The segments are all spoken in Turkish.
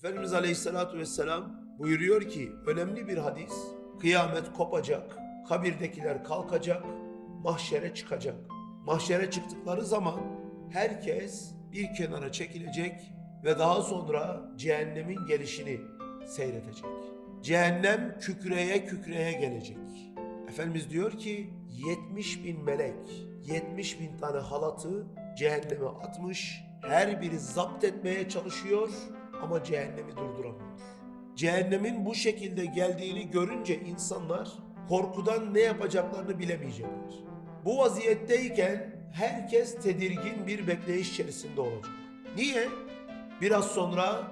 Efendimiz Aleyhisselatü Vesselam buyuruyor ki önemli bir hadis. Kıyamet kopacak, kabirdekiler kalkacak, mahşere çıkacak. Mahşere çıktıkları zaman herkes bir kenara çekilecek ve daha sonra cehennemin gelişini seyredecek. Cehennem kükreye kükreye gelecek. Efendimiz diyor ki 70 bin melek, 70 bin tane halatı cehenneme atmış. Her biri zapt etmeye çalışıyor ama cehennemi durduramıyor. Cehennemin bu şekilde geldiğini görünce insanlar korkudan ne yapacaklarını bilemeyecekler. Bu vaziyetteyken herkes tedirgin bir bekleyiş içerisinde olacak. Niye? Biraz sonra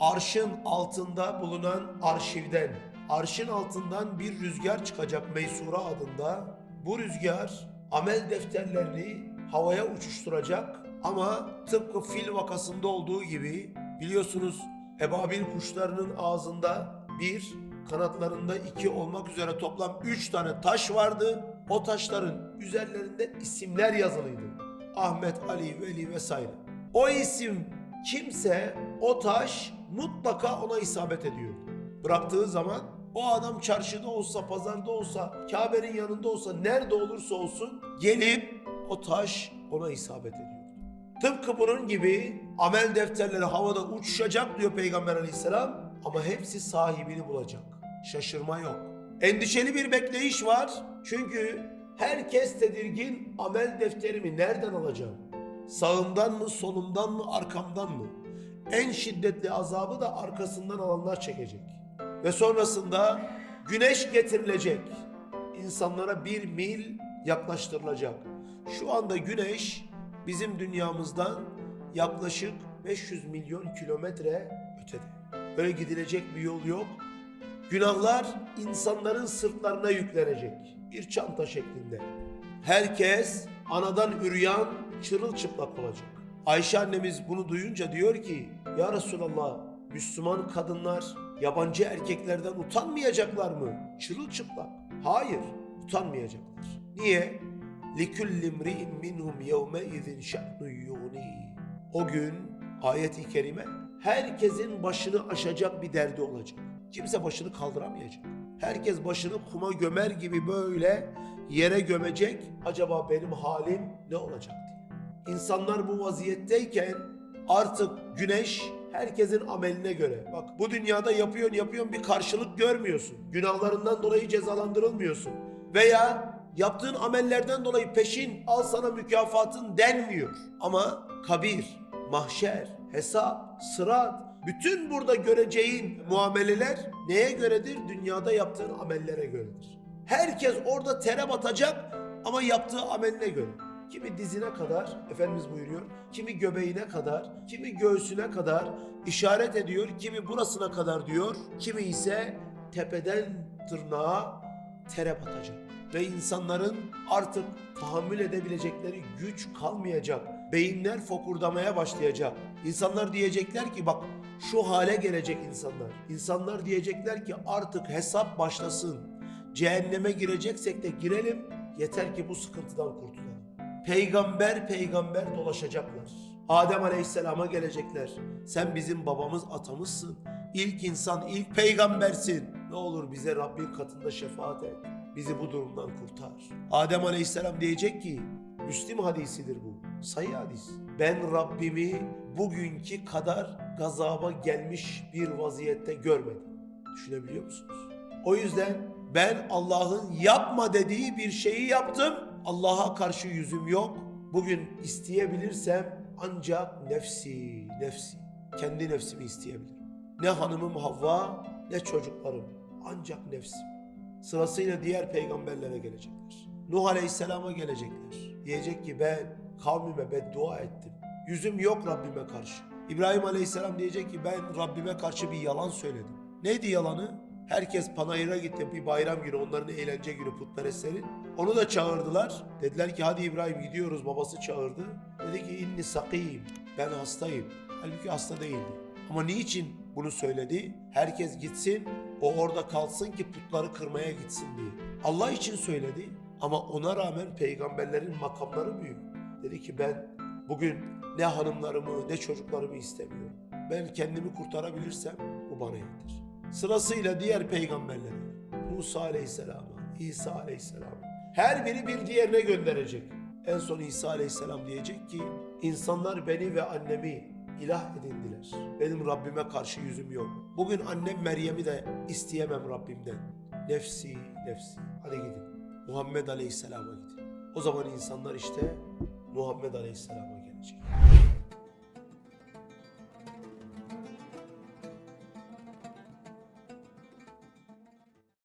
arşın altında bulunan arşivden, arşın altından bir rüzgar çıkacak Meysura adında. Bu rüzgar amel defterlerini havaya uçuşturacak ama tıpkı fil vakasında olduğu gibi biliyorsunuz ebabil kuşlarının ağzında bir, kanatlarında iki olmak üzere toplam üç tane taş vardı. O taşların üzerlerinde isimler yazılıydı. Ahmet, Ali, Veli vesaire. O isim kimse o taş mutlaka ona isabet ediyordu. Bıraktığı zaman o adam çarşıda olsa, pazarda olsa, Kabe'nin yanında olsa, nerede olursa olsun gelip o taş ona isabet ediyordu. Tıpkı bunun gibi amel defterleri havada uçuşacak diyor Peygamber aleyhisselam ama hepsi sahibini bulacak. Şaşırma yok. Endişeli bir bekleyiş var çünkü herkes tedirgin amel defterimi nereden alacağım? Sağımdan mı, solumdan mı, arkamdan mı? En şiddetli azabı da arkasından alanlar çekecek. Ve sonrasında güneş getirilecek. İnsanlara bir mil yaklaştırılacak. Şu anda güneş bizim dünyamızdan yaklaşık 500 milyon kilometre ötede. Böyle gidilecek bir yol yok. Günahlar insanların sırtlarına yüklenecek. Bir çanta şeklinde. Herkes anadan üryan çırılçıplak olacak. Ayşe annemiz bunu duyunca diyor ki Ya Resulallah Müslüman kadınlar yabancı erkeklerden utanmayacaklar mı? Çırılçıplak. Hayır utanmayacaklar. Niye? لِكُلِّ امْرِئٍ مِّنْهُمْ يَوْمَئِذٍ شَأْنٌ يُغْنِيهِ O gün ayet-i kerime herkesin başını aşacak bir derdi olacak. Kimse başını kaldıramayacak. Herkes başını kuma gömer gibi böyle yere gömecek. Acaba benim halim ne olacak diye. İnsanlar bu vaziyetteyken artık güneş herkesin ameline göre. Bak bu dünyada yapıyorsun yapıyorsun bir karşılık görmüyorsun. Günahlarından dolayı cezalandırılmıyorsun. Veya yaptığın amellerden dolayı peşin al sana mükafatın denmiyor. Ama kabir, mahşer, hesap, sırat, bütün burada göreceğin muameleler neye göredir? Dünyada yaptığın amellere göredir. Herkes orada tere batacak ama yaptığı ameline göre. Kimi dizine kadar, Efendimiz buyuruyor, kimi göbeğine kadar, kimi göğsüne kadar işaret ediyor, kimi burasına kadar diyor, kimi ise tepeden tırnağa tere batacak. Ve insanların artık tahammül edebilecekleri güç kalmayacak. Beyinler fokurdamaya başlayacak. İnsanlar diyecekler ki bak şu hale gelecek insanlar. İnsanlar diyecekler ki artık hesap başlasın. Cehenneme gireceksek de girelim. Yeter ki bu sıkıntıdan kurtulalım. Peygamber peygamber dolaşacaklar. Adem Aleyhisselam'a gelecekler. Sen bizim babamız atamızsın. İlk insan, ilk peygambersin. Ne olur bize Rabbin katında şefaat et. Bizi bu durumdan kurtar. Adem Aleyhisselam diyecek ki, Müslim hadisidir bu. Sayı hadis. Ben Rabbimi bugünkü kadar gazaba gelmiş bir vaziyette görmedim. Düşünebiliyor musunuz? O yüzden ben Allah'ın yapma dediği bir şeyi yaptım. Allah'a karşı yüzüm yok. Bugün isteyebilirsem ancak nefsi, nefsi. Kendi nefsimi isteyebilirim. Ne hanımım Havva ne çocuklarım. Ancak nefsim. Sırasıyla diğer peygamberlere gelecekler. Nuh Aleyhisselam'a gelecekler. Diyecek ki ben kavmime beddua ettim. Yüzüm yok Rabbime karşı. İbrahim Aleyhisselam diyecek ki ben Rabbime karşı bir yalan söyledim. Neydi yalanı? Herkes panayıra gitti bir bayram günü onların eğlence günü putperestlerin. Onu da çağırdılar. Dediler ki hadi İbrahim gidiyoruz babası çağırdı. Dedi ki inni sakiyim ben hastayım. Halbuki hasta değildi. Ama niçin bunu söyledi? Herkes gitsin o orada kalsın ki putları kırmaya gitsin diye. Allah için söyledi ama ona rağmen peygamberlerin makamları büyük. Dedi ki ben bugün ne hanımlarımı ne çocuklarımı istemiyorum. Ben kendimi kurtarabilirsem bu bana yeter. Sırasıyla diğer peygamberlere, Musa Aleyhisselam'a, İsa Aleyhisselam'a, her biri bir diğerine gönderecek. En son İsa Aleyhisselam diyecek ki, insanlar beni ve annemi ilah edindiler. Benim Rabbime karşı yüzüm yok. Bugün annem Meryem'i de isteyemem Rabbimden. Nefsi, nefsi. Hadi gidin. Muhammed Aleyhisselam'a gidin. O zaman insanlar işte Muhammed Aleyhisselam'a gelecek.